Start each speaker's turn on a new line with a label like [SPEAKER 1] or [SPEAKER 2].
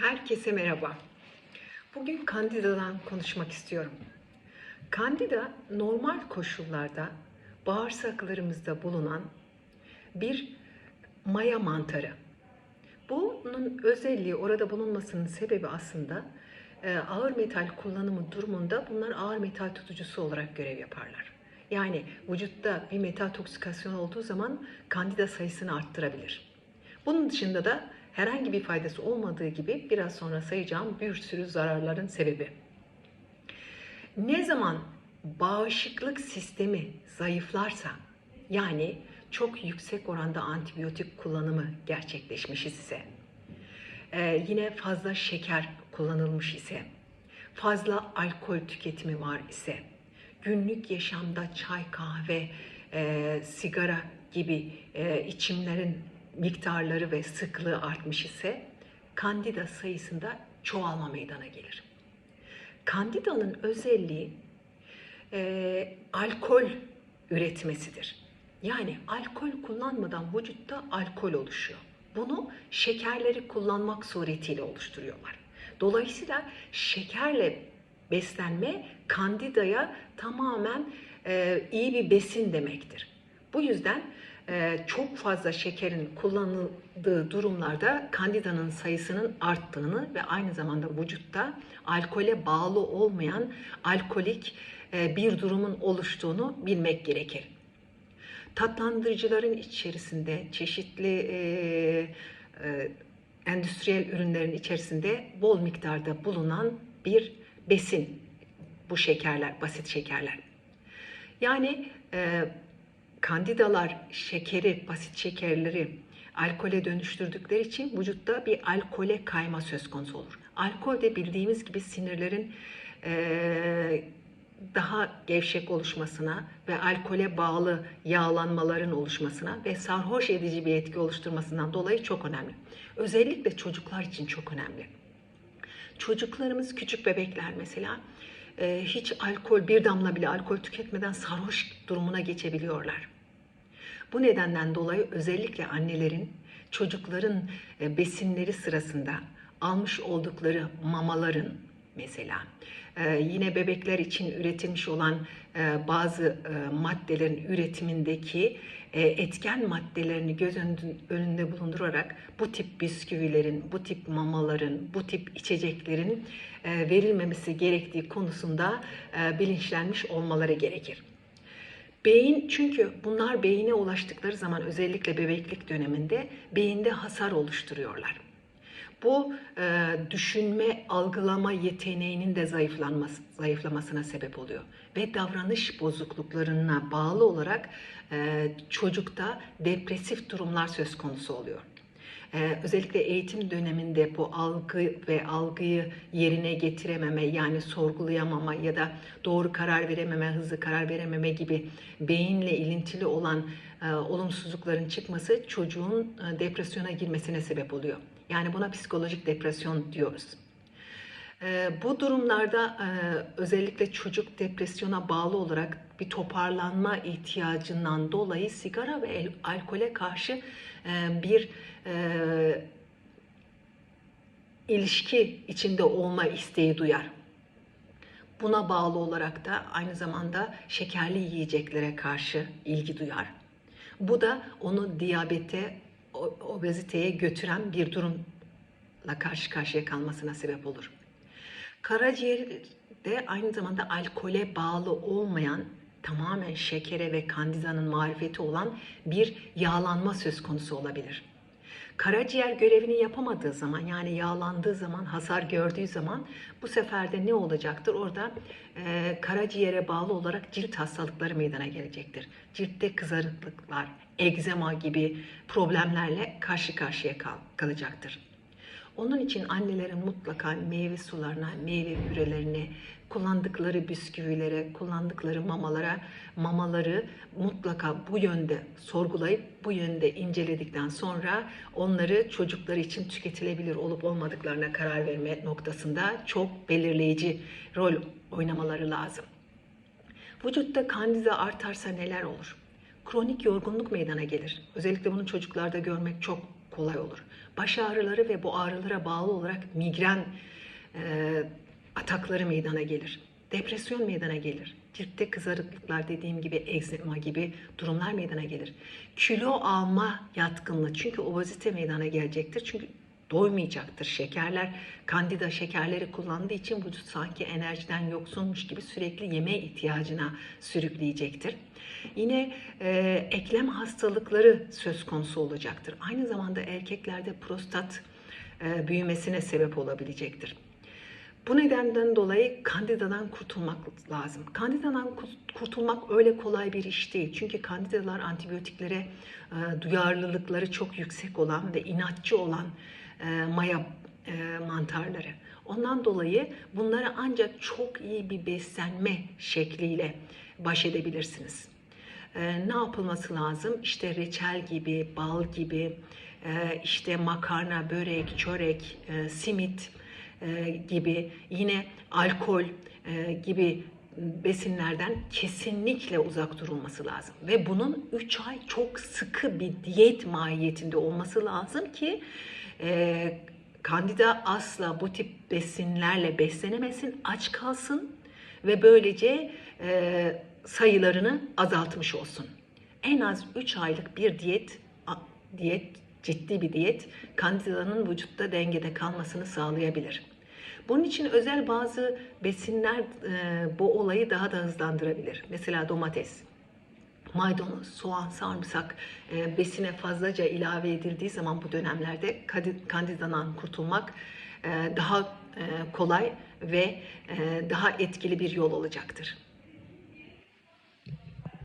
[SPEAKER 1] Herkese merhaba. Bugün Candida'dan konuşmak istiyorum. Candida normal koşullarda bağırsaklarımızda bulunan bir maya mantarı. Bunun özelliği orada bulunmasının sebebi aslında e, ağır metal kullanımı durumunda bunlar ağır metal tutucusu olarak görev yaparlar. Yani vücutta bir metal toksikasyon olduğu zaman kandida sayısını arttırabilir. Bunun dışında da herhangi bir faydası olmadığı gibi biraz sonra sayacağım bir sürü zararların sebebi. Ne zaman bağışıklık sistemi zayıflarsa yani çok yüksek oranda antibiyotik kullanımı gerçekleşmiş ise, e, yine fazla şeker kullanılmış ise, fazla alkol tüketimi var ise, günlük yaşamda çay, kahve, e, sigara gibi e, içimlerin miktarları ve sıklığı artmış ise kandida sayısında çoğalma meydana gelir. Kandida'nın özelliği e, alkol üretmesidir. Yani alkol kullanmadan vücutta alkol oluşuyor. Bunu şekerleri kullanmak suretiyle oluşturuyorlar. Dolayısıyla şekerle beslenme kandidaya tamamen e, iyi bir besin demektir. Bu yüzden çok fazla şekerin kullanıldığı durumlarda kandidanın sayısının arttığını ve aynı zamanda vücutta alkole bağlı olmayan alkolik e, bir durumun oluştuğunu bilmek gerekir. Tatlandırıcıların içerisinde çeşitli e, e, endüstriyel ürünlerin içerisinde bol miktarda bulunan bir besin bu şekerler, basit şekerler. Yani e, kandidalar şekeri, basit şekerleri alkole dönüştürdükleri için vücutta bir alkole kayma söz konusu olur. Alkol de bildiğimiz gibi sinirlerin e, daha gevşek oluşmasına ve alkole bağlı yağlanmaların oluşmasına ve sarhoş edici bir etki oluşturmasından dolayı çok önemli. Özellikle çocuklar için çok önemli. Çocuklarımız küçük bebekler mesela e, hiç alkol bir damla bile alkol tüketmeden sarhoş durumuna geçebiliyorlar. Bu nedenden dolayı özellikle annelerin çocukların e, besinleri sırasında almış oldukları mamaların mesela e, yine bebekler için üretilmiş olan e, bazı maddelerin üretimindeki etken maddelerini göz önünde bulundurarak bu tip bisküvilerin, bu tip mamaların, bu tip içeceklerin verilmemesi gerektiği konusunda bilinçlenmiş olmaları gerekir. Beyin çünkü bunlar beyine ulaştıkları zaman özellikle bebeklik döneminde beyinde hasar oluşturuyorlar. Bu e, düşünme, algılama yeteneğinin de zayıflanması, zayıflamasına sebep oluyor. Ve davranış bozukluklarına bağlı olarak e, çocukta depresif durumlar söz konusu oluyor. Ee, özellikle eğitim döneminde bu algı ve algıyı yerine getirememe yani sorgulayamama ya da doğru karar verememe, hızlı karar verememe gibi beyinle ilintili olan e, olumsuzlukların çıkması çocuğun e, depresyona girmesine sebep oluyor. Yani buna psikolojik depresyon diyoruz. E, bu durumlarda e, özellikle çocuk depresyona bağlı olarak bir toparlanma ihtiyacından dolayı sigara ve alkole karşı e, bir e, ilişki içinde olma isteği duyar. Buna bağlı olarak da aynı zamanda şekerli yiyeceklere karşı ilgi duyar. Bu da onu diyabete, obeziteye götüren bir durumla karşı karşıya kalmasına sebep olur. Karaciğer de aynı zamanda alkole bağlı olmayan tamamen şekere ve kandidanın marifeti olan bir yağlanma söz konusu olabilir. Karaciğer görevini yapamadığı zaman yani yağlandığı zaman, hasar gördüğü zaman bu sefer de ne olacaktır? Orada e, karaciğere bağlı olarak cilt hastalıkları meydana gelecektir. Ciltte kızarıklıklar, egzema gibi problemlerle karşı karşıya kal kalacaktır. Onun için annelerin mutlaka meyve sularına, meyve pürelerine, kullandıkları bisküvilere, kullandıkları mamalara, mamaları mutlaka bu yönde sorgulayıp bu yönde inceledikten sonra onları çocukları için tüketilebilir olup olmadıklarına karar verme noktasında çok belirleyici rol oynamaları lazım. Vücutta kandida artarsa neler olur? Kronik yorgunluk meydana gelir. Özellikle bunu çocuklarda görmek çok kolay olur. baş ağrıları ve bu ağrılara bağlı olarak migren e, atakları meydana gelir. Depresyon meydana gelir. Ciltte kızarıklıklar dediğim gibi egzema gibi durumlar meydana gelir. Kilo alma yatkınlığı çünkü obezite meydana gelecektir. Çünkü doymayacaktır. Şekerler, kandida şekerleri kullandığı için vücut sanki enerjiden yoksunmuş gibi sürekli yeme ihtiyacına sürükleyecektir. Yine e, eklem hastalıkları söz konusu olacaktır. Aynı zamanda erkeklerde prostat e, büyümesine sebep olabilecektir. Bu nedenden dolayı kandidadan kurtulmak lazım. Kandidadan kurtulmak öyle kolay bir iş değil. Çünkü kandidalar antibiyotiklere e, duyarlılıkları çok yüksek olan ve inatçı olan maya e, mantarları. Ondan dolayı bunlara ancak çok iyi bir beslenme şekliyle baş edebilirsiniz. E, ne yapılması lazım? İşte reçel gibi, bal gibi, e, işte makarna, börek, çörek, e, simit e, gibi yine alkol e, gibi besinlerden kesinlikle uzak durulması lazım. Ve bunun 3 ay çok sıkı bir diyet mahiyetinde olması lazım ki e, kandida asla bu tip besinlerle beslenemesin, aç kalsın ve böylece e, sayılarını azaltmış olsun. En az 3 aylık bir diyet, a- diyet ciddi bir diyet kandidanın vücutta dengede kalmasını sağlayabilir. Bunun için özel bazı besinler e, bu olayı daha da hızlandırabilir. Mesela domates, maydanoz, soğan, sarımsak e, besine fazlaca ilave edildiği zaman bu dönemlerde kandidadan kurtulmak e, daha e, kolay ve e, daha etkili bir yol olacaktır.